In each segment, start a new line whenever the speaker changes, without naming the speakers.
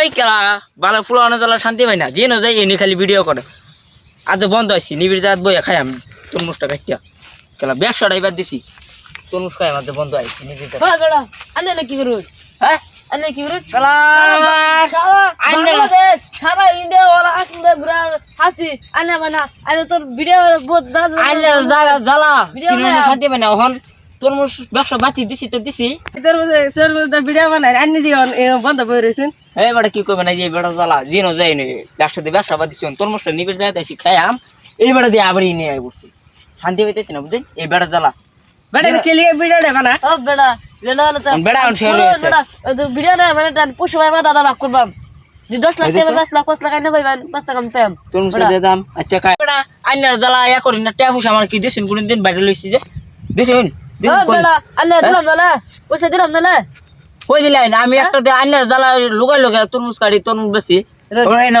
এই কেলা বালা ফুলানো জ্বালা শান্তি পাই না। যে যাই এনে খালি ভিডিও করে আজ বন্ধ আছি নিবিড় জাত বইয়া খাই আমি। তরমুজটা কাটিয়া কেলা ব্যবসাটা এবার দিছি। তরমুজ খাই আমার বন্ধ আইছি নিবিড় জাত
আনে না কি করুন
হ্যাঁ
আনে কি করুন
কেলা
সারা
আইনে
বাংলাদেশ সারা ইন্ডিয়া ওলা আসলে ঘুরা হাসি আনে বানা আনে তোর ভিডিও বহুত দাদা
জ্বালা।
ভিডিও
শান্তি পাই না এখন তরমুজ ব্যবসা বাতি দিছি তো দিছি।
তোর মধ্যে তোর মধ্যে ভিডিও বানাই আনি দিও বন্ধ করে রয়েছেন
এই বেটা কি করবে না যে বেটা জ্বালা যে না। যাই নি লাস্টে দিয়ে ব্যবসা বাদ দিছি তরমুজটা নিবিড় জায়গা দিছি খাইয়াম এই বেটা দিয়ে আবার নিয়ে আই বসছি। শান্তি পাইতেছি না বুঝলি? এই বেটা জ্বালা।
বেটা কে লিয়ে ভিডিও দে বানা। ও বেটা বেটা হলো তো
বেটা এখন শেয়ার গেছে।
বেটা ওই তো ভিডিও না মানে তার দাদা করবাম। যে 10 লাখ
এই দেখছ?
টাকা 5 লাখ 5 লাখ আইনা ভাই 5 টাকা আমি
তরমুজ দিয়ে দাম আচ্ছা খাই। বেটা আইনার জ্বালা ইয়া করি না ট্যাপ আমার কি দিছেন? কোন দিন বাইরে লইছি যে। দিছেন?
দালা পয়সা দিলাম দালা
কই দিলেন আমি একটা আইনার জ্বালা লুগাই লুগাই তরমুজ কাটি তরমুজ বেশি না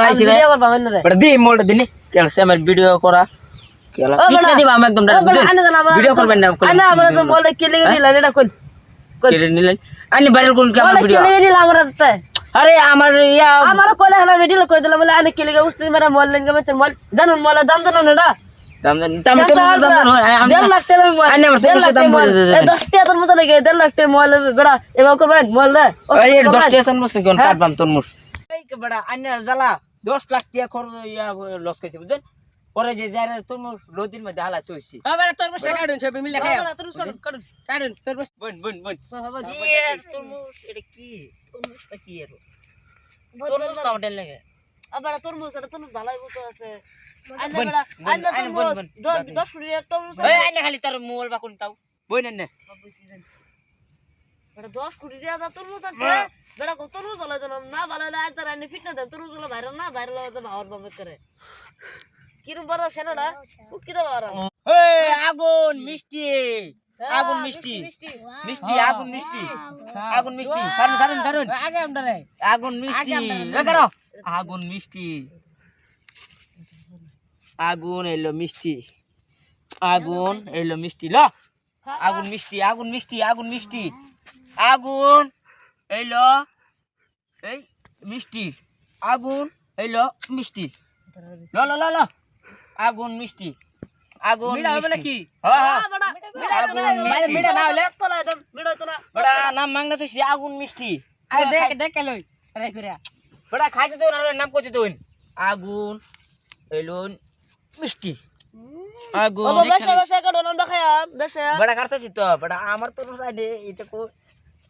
না
দি ভিডিও করা। কেলা
আনে দালা
ভিডিও করবেন না
আনা আমরা তো বলে কে লিয়ে দিলা এটা কোন
কেড়ে নিলেন? আনি বাইরের কোন কেমন
বলে কে
ভিডিও
দিলা তো
আরে আমার
আমার কলে হানা ভিডিও করে দিলাম বলে আনে কে লিয়ে উস্তি মারা মল লেঙ্গে মেতে মল জানুন মল দাম জানো না
দাম দাম দাম তরমুজ দাম
দেড় লাখ টাকা
আমার
দেড় লাখ
দাম
টাকা। এই দশ টাকা তোর মতো লেগে দেড় লাখ টাকা মল বেড়া এবার করবেন মল রে
এই এর 10 কোন কাটবাম তরমুজ এই কে বড় জ্বালা 10 লাখ টাকা খরচ ইয়া লস খাইছে বুঝছেন? পরে যে যারা রোদির মধ্যে হালা তৈছি
এবারে তোর বসে কাটুন ছবি মিলে খাই তোর বসে কাটুন কাটুন তোর বসে
বন বন বন।
হবে
তরমুজ এটা কি? তরমুজটা কি এর তরমুজ না ওটা লাগে।
আবার তোর এটা তোর ভালাই মতো আছে। আইনা
বন,
বেড়া
বন,
আইনা
আইনা
তোর
বন,
মুছ
বন, বন।
10 কোটি তোর মুছ
এই আইনা খালি তার মোবাইল বা কোন তাও বই না
বেটা 10 কোটি দিয়া দা। আছে বেটা কত রুজ হলো জানো? না ভালো হলে আজ তার আইনি ফিটনা দেন। তোর মুছ হলো না? ভাইরাল হতে ভাওয়ার বম্বে করে। কিরম বড় সেনাটা উটকি দাও আর
আগুন মিষ্টি। আগুন মিষ্টি মিষ্টি। আগুন মিষ্টি। আগুন মিষ্টি। কারণ কারণ কারণ আগুন মিষ্টি। আগুন মিষ্টি। আগুন এলো মিষ্টি। আগুন এলো মিষ্টি। ল। আগুন মিষ্টি আগুন মিষ্টি আগুন মিষ্টি। আগুন এলো এই মিষ্টি। আগুন এলো মিষ্টি। ল ল ল ল। আগুন মিষ্টি। আগুন
মিঠা হবে নাকি?
হ্যাঁ হ্যাঁ
আগুন
মিষ্টি।
না হলে তোলা একদম মিঠা তোলা।
বড়া নাম মাংনা তো আগুন মিষ্টি।
আরে দেখ দেখ লই আরে কইরা
বড়া খাইতে তো না নাম করতে তো আগুন এলো মিষ্টি। আগুন।
ও বেশে বেশে কাটো নাম খায়া বেশে
বড়া কাটতেছি তো বড়া আমার তো সাইডে এটা কো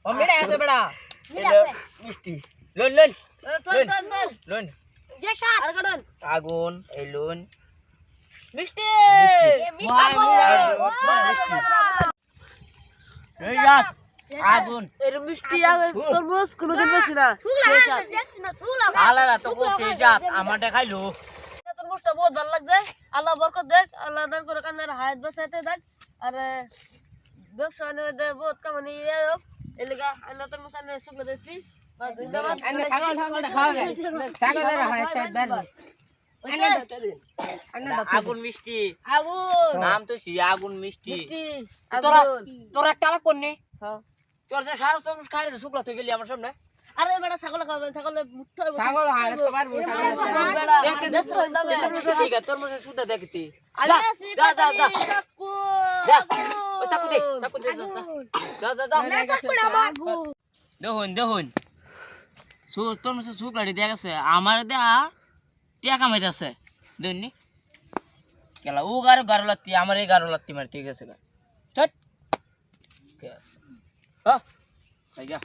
ও আছে বেড়া।
মিষ্টি। লন লন
তোর তোর তোর
লন
যে সাত আর কাটন।
আগুন এলো
মিষ্টি।
মিষ্টি। আগুন।
এর মিষ্টি আগে তোর মুস বেশি না।
আলাদা তো করছে জাত
মুসটা বহুত ভালো লাগছে। আল্লাহ বরকত দেখ আল্লাহ দান করে কান্নার হায়াত বসাইতে দেখ। আর ব্যবসা বাণিজ্যে বহুত কামানি ইয়ে হোক। এলাকা আল্লাহ তোর মুস আনে শুক্লা ধন্যবাদ।
আগুন মিষ্টি।
আগুন।
নাম তো সি আগুন মিষ্টি।
মিষ্টি
তোরা তোরা একটা আলাপ করনে?
হ্যাঁ।
তোর যে সারা তরমুজ খাই শুকলা তুই গেলি আমার সামনে?
আরে বেটা ছাগল খাবেন ছাগলে মুঠো
ছাগল
বেটা
সুদা দেখতি।
আমি
যা যা যা যা।
কাকু
যা ওই চাকু দে চাকু দে যা যা। যা দেখুন দেখুন। সু তরমুজ শুকলা দিয়ে গেছে। আমার দেয়া টিয়া কামাইতে আছে দেখুন কেলা ও গারো গারো লাগতি আমার এই গারো লাগতি মার ঠিক আছে গা ঠিক হ্যাঁ যা।